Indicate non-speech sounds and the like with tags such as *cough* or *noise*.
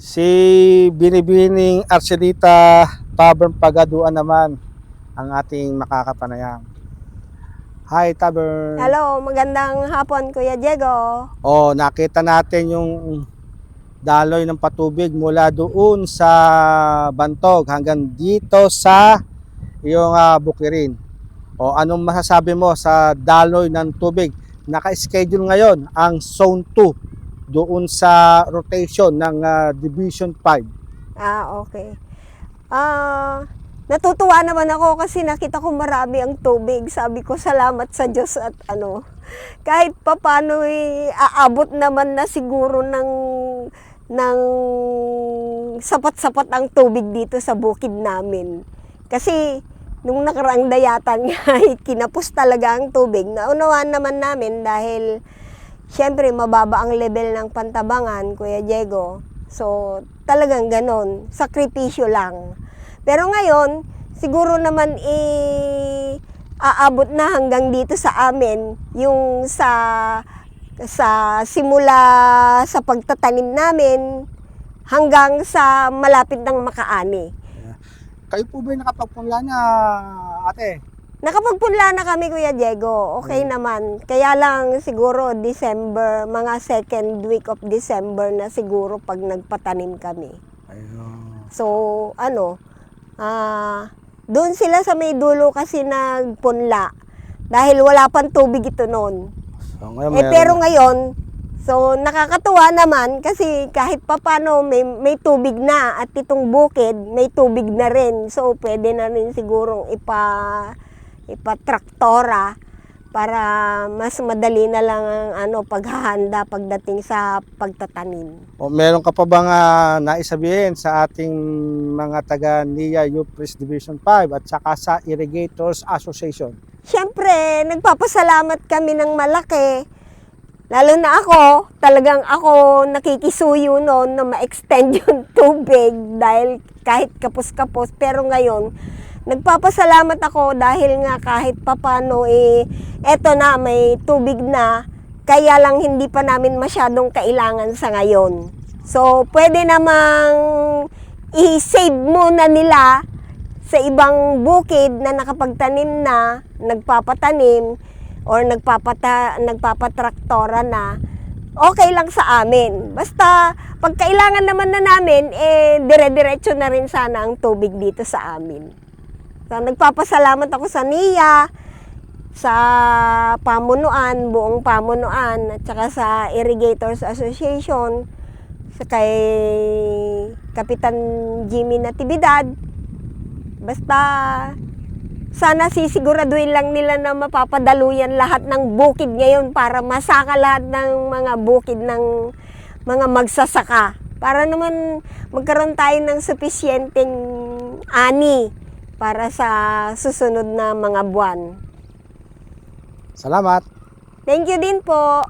Si Binibining Arcelita Tavern Pagaduan naman ang ating makakapanayam. Hi, Tavern. Hello, magandang hapon Kuya Diego. Oh, nakita natin yung daloy ng patubig mula doon sa Bantog hanggang dito sa yung ah, Bukirin. O anong masasabi mo sa daloy ng tubig? Naka-schedule ngayon ang Zone 2 doon sa rotation ng ah, Division 5. Ah, okay. Ah, natutuwa naman ako kasi nakita ko marami ang tubig. Sabi ko salamat sa Diyos at ano, kahit papano eh, aabot naman na siguro ng ng sapat-sapat ang tubig dito sa bukid namin. Kasi nung nakaraang dayatan nga, *laughs* kinapos talaga ang tubig. Naunawaan naman namin dahil Siyempre, mababa ang level ng pantabangan, Kuya Diego. So, talagang ganon. Sakripisyo lang. Pero ngayon, siguro naman eh, aabot na hanggang dito sa amin yung sa sa simula sa pagtatanim namin hanggang sa malapit ng makaani. Kayo po ba nakapagpunla na, ate? Nakapagpunla na kami, Kuya Diego. Okay naman. Kaya lang siguro December, mga second week of December na siguro pag nagpatanim kami. Ayun. So, ano, ah, doon sila sa may dulo kasi nagpunla. Dahil wala pang tubig ito noon. So, ngayon, Eh pero ngayon, so nakakatuwa naman kasi kahit papano may, may tubig na at itong bukid may tubig na rin. So pwede na rin sigurong ipa ipatraktora para mas madali na lang ang ano paghahanda pagdating sa pagtatanim. O meron ka pa bang ah, naisabihin sa ating mga taga NIA Upris Division 5 at saka sa Irrigators Association? Siyempre, nagpapasalamat kami ng malaki. Lalo na ako, talagang ako nakikisuyo noon na ma-extend *laughs* yung tubig dahil kahit kapos-kapos. Pero ngayon, nagpapasalamat ako dahil nga kahit papano eh, eto na, may tubig na. Kaya lang hindi pa namin masyadong kailangan sa ngayon. So, pwede namang i-save muna nila sa ibang bukid na nakapagtanim na, nagpapatanim, or nagpapata, nagpapatraktora na, okay lang sa amin. Basta, pag kailangan naman na namin, eh, dire-diretso na rin sana ang tubig dito sa amin. So, nagpapasalamat ako sa NIA, sa pamunuan, buong pamunuan, at saka sa Irrigators Association, sa kay Kapitan Jimmy Natividad, Basta, sana sisiguraduhin lang nila na mapapadaluyan lahat ng bukid ngayon para masaka lahat ng mga bukid ng mga magsasaka. Para naman magkaroon tayo ng sufisyenteng ani para sa susunod na mga buwan. Salamat! Thank you din po.